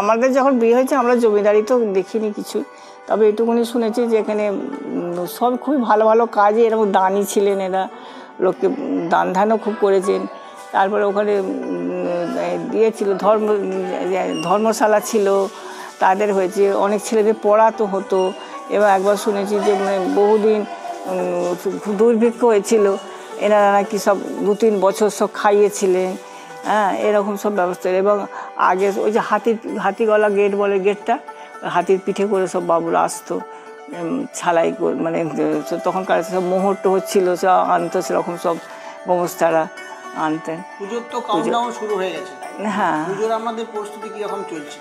আমাদের যখন বিয়ে হয়েছে, আমরা জমিদারি তো দেখিনি কিছু তবে এটুকুনি শুনেছি যে এখানে সব খুবই ভালো ভালো কাজে এরকম দানি ছিলেন এরা। লোককে দান ধানও খুব করেছেন। তারপরে ওখানে দিয়েছিল ধর্ম ধর্মশালা ছিল, তাদের হয়েছে। অনেক ছেলেদের পড়াতো হতো। এবং একবার শুনেছি যে মানে বহুদিন দুর্ভিক্ষ হয়েছিল। এনারা নাকি সব দু তিন বছর সব খাইয়েছিলেন। হ্যাঁ এরকম সব ব্যবস্থা। এবং আগে ওই যে হাতির হাতিগলা গেট বলে গেটটা হাতির পিঠে করে সব বাবুরা আসতো ছালাই মানে তখনকার সব মোহর টোহর ছিল সব আনতো সেরকম সব গোমস্তারা আনতেন। পুজোর তো কাউন্টডাউন শুরু হয়ে গেছে। হ্যাঁ। পুজোর আপনাদের প্রস্তুতি কীরকম চলছে?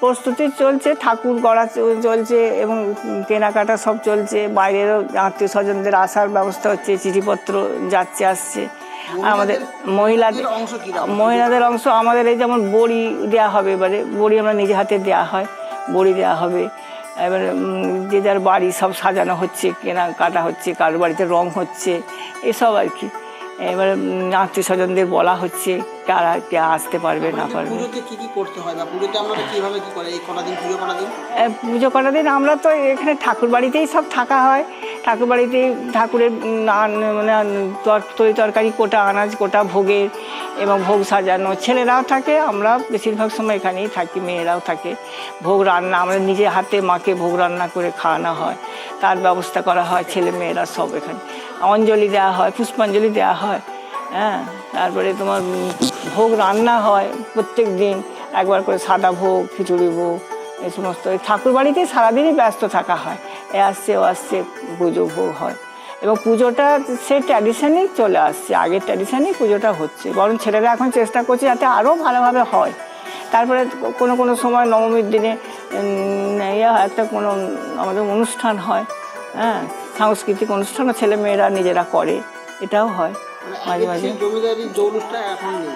প্রস্তুতি চলছে ঠাকুর গড়া চলছে এবং কেনাকাটা সব চলছে বাইরেরও আত্মীয় স্বজনদের আসার ব্যবস্থা হচ্ছে চিঠিপত্র যাচ্ছে আসছে। আমাদের মহিলাদের মহিলাদের অংশ আমাদের এই যেমন বড়ি দেওয়া হবে এবারে বড়ি আমরা নিজে হাতে দেওয়া হয় বড়ি দেওয়া হবে। এবার যে যার বাড়ি সব সাজানো হচ্ছে কেনা কাটা হচ্ছে কারোর বাড়িতে রং হচ্ছে এসব আর কি। এবারে আত্মীয় স্বজনদের বলা হচ্ছে কারা কে আসতে পারবে না পারবে। পুজোতে কি কি করতে হয় বা পুজোতে আপনারা কীভাবে কি করে? এই কটা দিন পুজো কটা দিন? পুজো করার দিন আমরা তো এখানে ঠাকুর বাড়িতেই সব থাকা হয়। ঠাকুর বাড়িতেই ঠাকুরের মানে তরি তরকারি কোটা আনাজ কোটা ভোগের এবং ভোগ সাজানো। ছেলেরাও থাকে আমরা বেশিরভাগ সময় এখানেই থাকি মেয়েরাও থাকে। ভোগ রান্না আমরা নিজে হাতে মাকে ভোগ রান্না করে খাওয়ানো হয়। তার ব্যবস্থা করা হয় ছেলে মেয়েরা সব এখানে। অঞ্জলি দেওয়া হয়, পুষ্পাঞ্জলি দেওয়া হয় হ্যাঁ? তারপরে তোমার ভোগ রান্না হয় প্রত্যেক দিন, একবার করে সাদা ভোগ, খিচুড়ি ভোগ এই সমস্ত। এই ঠাকুর বাড়িতেই সারাদিনই ব্যস্ত থাকা হয়। এ আসছে, ও আসছে, পুজো ভোগ হয়। এবং পুজোটা সে ট্র্যাডিশনেই চলে আসছে, আগের ট্র্যাডিশনেই পুজোটা হচ্ছে। বরং ছেলেরা এখন চেষ্টা করছে যাতে আরও ভালোভাবে হয়। তারপরে কোনো কোনো সময় নবমীর দিনে ইয়ে একটা কোনো, আমাদের অনুষ্ঠান হয় হ্যাঁ? সাংস্কৃতিক অনুষ্ঠানও ছেলে মেয়েরা নিজেরা করে এটাও হয় মাঝে মাঝে।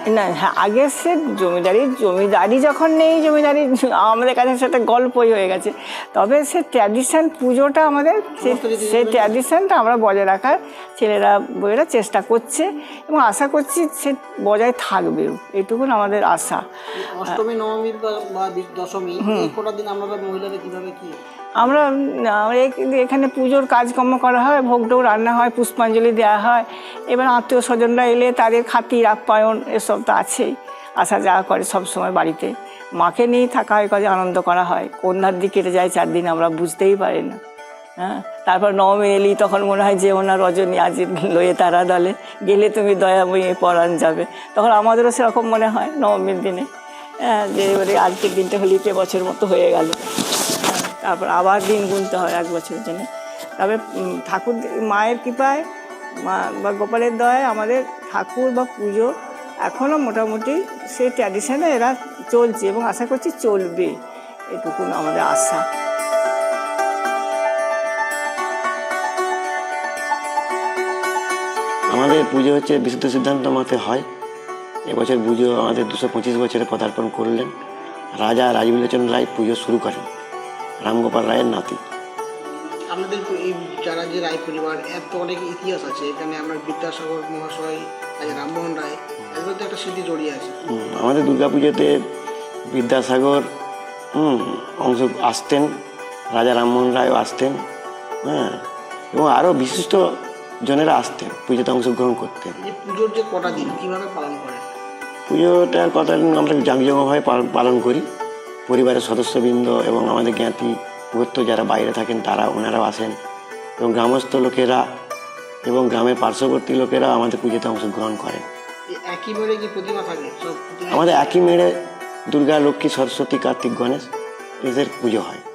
না হ্যাঁ আগে সে জমিদারি জমিদারি যখন নেই জমিদারি আমাদের কাছে সেটা গল্পই হয়ে গেছে। তবে সে ট্র্যাডিশন পুজোটা আমাদের সে- সেই ট্র্যাডিশনটা আমরা বজায় রাখার ছেলেরা বইয়েরা চেষ্টা করছে এবং আশা করছি সে বজায় থাকবেও এটুকুন আমাদের আশা। অষ্টমী নবমীর বা দশমী দিন আপনারা মহিলাদের কীভাবে কি আমরা এখানে পুজোর কাজকর্ম করা হয়, ভোগ টোগ রান্না হয়, পুষ্পাঞ্জলি দেওয়া হয়। এবার আত্মীয় স্বজনরা এলে তাদের খাতির আপ্যায়ন এসব তো আছেই। আসা যাওয়া করে সব সময় বাড়িতে। মাকে নিয়েই থাকা হয়, কাজে আনন্দ করা হয়। কন্যার দিকে কেটে যায় চার দিন, আমরা বুঝতেই পারি না। হ্যাঁ? তারপর নবমী এলি, তখন মনে হয় যে ওনার রজনী আজ লয়ে তারা দলে। গেলে তুমি দয়াময়ী পরাণ যাবে। তখন আমাদেরও সেরকম মনে হয় নবমীর দিনে। হ্যাঁ যে এবারে আজকের দিনটা হলিতে বছর মতো হয়ে গেল। তারপর আবার দিন গুনতে হয় এক বছরের জন্য। তবে ঠাকুর মায়ের কৃপায়, মা বা গোপালের দয়ায় আমাদের ঠাকুর বা পুজো এখনও মোটামুটি সেই ট্র্যাডিশনে এরা চলছে এবং আশা করছি চলবে। এটুকুন আমাদের আশা। আমাদের পুজো হচ্ছে বিশুদ্ধ সিদ্ধান্ত মতে হয়। এবছর পুজো আমাদের দুশো পঁচিশ বছরে পদার্পণ করলেন। রাজা রাজবিলোচন রায় পুজো শুরু করেন। রামগোপাল রায়ের নাতি। আপনাদের এই যারা যে রায় পরিবার এর তো অনেক ইতিহাস আছে। এখানে আমরা বিদ্যাসাগর মহাশয় রামমোহন রায় এগুলো তো একটা স্মৃতি জড়িয়ে আছে। হুম, আমাদের দুর্গাপুজোতে বিদ্যাসাগর হুম, অংশ আসতেন রাজা রামমোহন রায়ও আসতেন হ্যাঁ এবং আরও বিশিষ্ট জনেরা আসতেন পুজোতে অংশগ্রহণ করতেন। পুজোর যে কটা দিন কীভাবে পালন করেন? পুজোটার কথা আমরা জাঁকজমকভাবে পাল- পালন করি। পরিবারের সদস্যবৃন্দ এবং আমাদের জ্ঞাতি ভক্ত যারা বাইরে থাকেন তারা ওনারাও আসেন। এবং গ্রামস্থ লোকেরা এবং গ্রামের পার্শ্ববর্তী লোকেরা আমাদের পুজোতে অংশগ্রহণ করেন। আমাদের একই মেড়ে দুর্গা লক্ষ্মী সরস্বতী কার্তিক গণেশ এদের পুজো হয়।